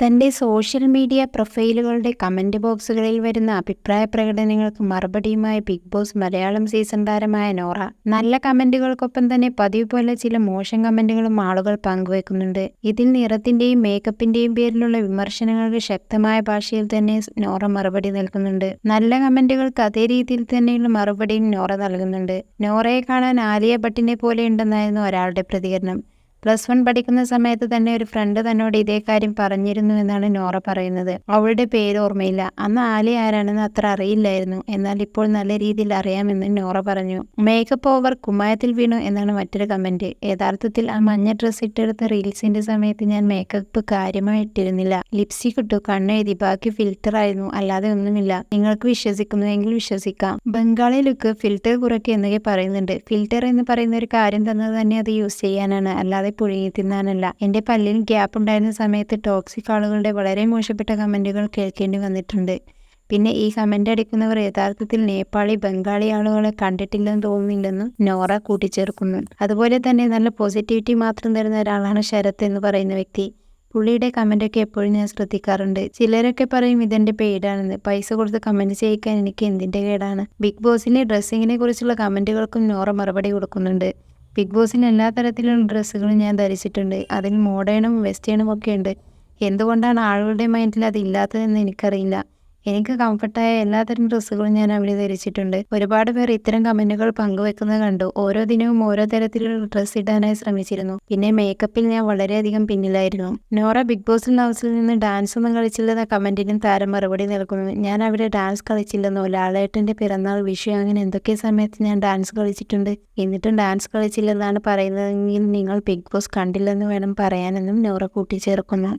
തന്റെ social media പ്രൊഫൈലുകളുടെ comment ബോക്സുകളിൽ വരുന്ന അഭിപ്രായ പ്രകടനങ്ങൾക്ക് മറുപടിയുമായി ബിഗ് ബോസ് മലയാളം സീസൺ താരമായ നോറ. നല്ല കമന്റുകൾക്കൊപ്പം തന്നെ പതിവ് പോലെ ചില മോശം കമന്റുകളും ആളുകൾ പങ്കുവെക്കുന്നുണ്ട്. ഇതിൽ നിറത്തിന്റെയും മേക്കപ്പിന്റെയും പേരിലുള്ള വിമർശനങ്ങൾക്ക് ശക്തമായ ഭാഷയിൽ തന്നെ നോറ മറുപടി നൽകുന്നുണ്ട്. നല്ല കമന്റുകൾക്ക് അതേ രീതിയിൽ തന്നെയുള്ള മറുപടിയും നോറ നൽകുന്നുണ്ട്. നോറയെ കാണാൻ ആലിയ ഭട്ടിനെ പോലെയുണ്ടെന്നായിരുന്നു ഒരാളുടെ പ്രതികരണം. പ്ലസ് വൺ പഠിക്കുന്ന സമയത്ത് തന്നെ ഒരു ഫ്രണ്ട് തന്നോട് ഇതേ കാര്യം പറഞ്ഞിരുന്നു എന്നാണ് നോറ പറയുന്നത്. അവളുടെ പേര് ഓർമ്മയില്ല. അന്ന് ആലി ആരാണെന്ന് അത്ര അറിയില്ലായിരുന്നു. എന്നാൽ ഇപ്പോൾ നല്ല രീതിയിൽ അറിയാമെന്ന് നോറ പറഞ്ഞു. മേക്കപ്പ് ഓവർ കുമ്മായത്തിൽ വീണു എന്നാണ് മറ്റൊരു കമന്റ് യഥാർത്ഥത്തിൽ ആ മഞ്ഞ ഡ്രസ് ഇട്ടെടുത്ത റീൽസിന്റെ സമയത്ത് ഞാൻ മേക്കപ്പ് കാര്യമായിട്ടിരുന്നില്ല ലിപ്സ്റ്റിക് ഇട്ടു കണ്ണെഴുതി ബാക്കി ഫിൽറ്റർ ആയിരുന്നു. അല്ലാതെ ഒന്നുമില്ല. നിങ്ങൾക്ക് വിശ്വസിക്കുന്നുവെങ്കിൽ വിശ്വസിക്കാം. ബംഗാളി ലുക്ക് ഫിൽറ്റർ കുറയ്ക്കുക എന്നൊക്കെ പറയുന്നുണ്ട്. ഫിൽറ്റർ എന്ന് പറയുന്ന ഒരു കാര്യം തന്നത് തന്നെ അത് യൂസ് ചെയ്യാനാണ്. അല്ലാതെ പുഴുങ്ങി തിന്നാനല്ല എന്റെ പല്ലിൽ ഗ്യാപ്പ് ഉണ്ടായിരുന്ന സമയത്ത് ടോക്സിക് ആളുകളുടെ വളരെ മോശപ്പെട്ട കമന്റുകൾ കേൾക്കേണ്ടി വന്നിട്ടുണ്ട്. പിന്നെ ഈ കമന്റ് അടിക്കുന്നവർ യഥാർത്ഥത്തിൽ നേപ്പാളി ബംഗാളി ആളുകളെ കണ്ടിട്ടില്ലെന്ന് തോന്നുന്നില്ലെന്നും നോറ കൂട്ടിച്ചേർക്കുന്നു. അതുപോലെ തന്നെ നല്ല പോസിറ്റിവിറ്റി മാത്രം തരുന്ന ഒരാളാണ് ശരത് എന്ന് പറയുന്ന വ്യക്തി. പുള്ളിയുടെ കമന്റൊക്കെ എപ്പോഴും ഞാൻ ശ്രദ്ധിക്കാറുണ്ട്. ചിലരൊക്കെ പറയും ഇതെന്റെ പേടാണെന്ന്. പൈസ കൊടുത്ത് കമന്റ് ചെയ്യിക്കാൻ എനിക്ക് എന്തിന്റെ കേടാണ്? ബിഗ് ബോസിന്റെ ഡ്രസ്സിങ്ങിനെ കുറിച്ചുള്ള കമന്റുകൾക്കും നോറ മറുപടി കൊടുക്കുന്നുണ്ട്. ബിഗ് ബോസിൽ എല്ലാ തരത്തിലുള്ള ഡ്രസ്സുകളും ഞാൻ ധരിച്ചിട്ടുണ്ട്. അതിൽ മോഡേണും വെസ്റ്റേണും ഒക്കെ ഉണ്ട്. എന്തുകൊണ്ടാണ് ആളുകളുടെ മൈൻഡിൽ അത് ഇല്ലാത്തതെന്ന് എനിക്കറിയില്ല. എനിക്ക് കംഫർട്ടായ എല്ലാത്തരം ഡ്രസ്സുകളും ഞാൻ അവിടെ ധരിച്ചിട്ടുണ്ട്. ഒരുപാട് പേർ ഇത്തരം കമന്റുകൾ പങ്കുവെക്കുന്നത് കണ്ടു. ഓരോ ദിനവും ഓരോ തരത്തിലുള്ള ഡ്രസ്സ് ഇടാനായി ശ്രമിച്ചിരുന്നു. പിന്നെ മേക്കപ്പിൽ ഞാൻ വളരെയധികം പിന്നിലായിരുന്നു. നോറ ബിഗ് ബോസിൽ ഹൗസിൽ നിന്ന് ഡാൻസ് ഒന്നും കളിച്ചില്ലെന്ന കമന്റിനും താരം മറുപടി നൽകുന്നു. ഞാൻ അവിടെ ഡാൻസ് കളിച്ചില്ലെന്നോ ലാളേട്ടന്റെ പിറന്നാൾ വിഷു അങ്ങനെ എന്തൊക്കെ സമയത്ത് ഞാൻ ഡാൻസ് കളിച്ചിട്ടുണ്ട്? എന്നിട്ടും ഡാൻസ് കളിച്ചില്ലെന്നാണ് പറയുന്നതെങ്കിൽ നിങ്ങൾ ബിഗ് ബോസ് കണ്ടില്ലെന്ന് വേണം പറയാനെന്നും നോറ കൂട്ടിച്ചേർക്കുന്നു.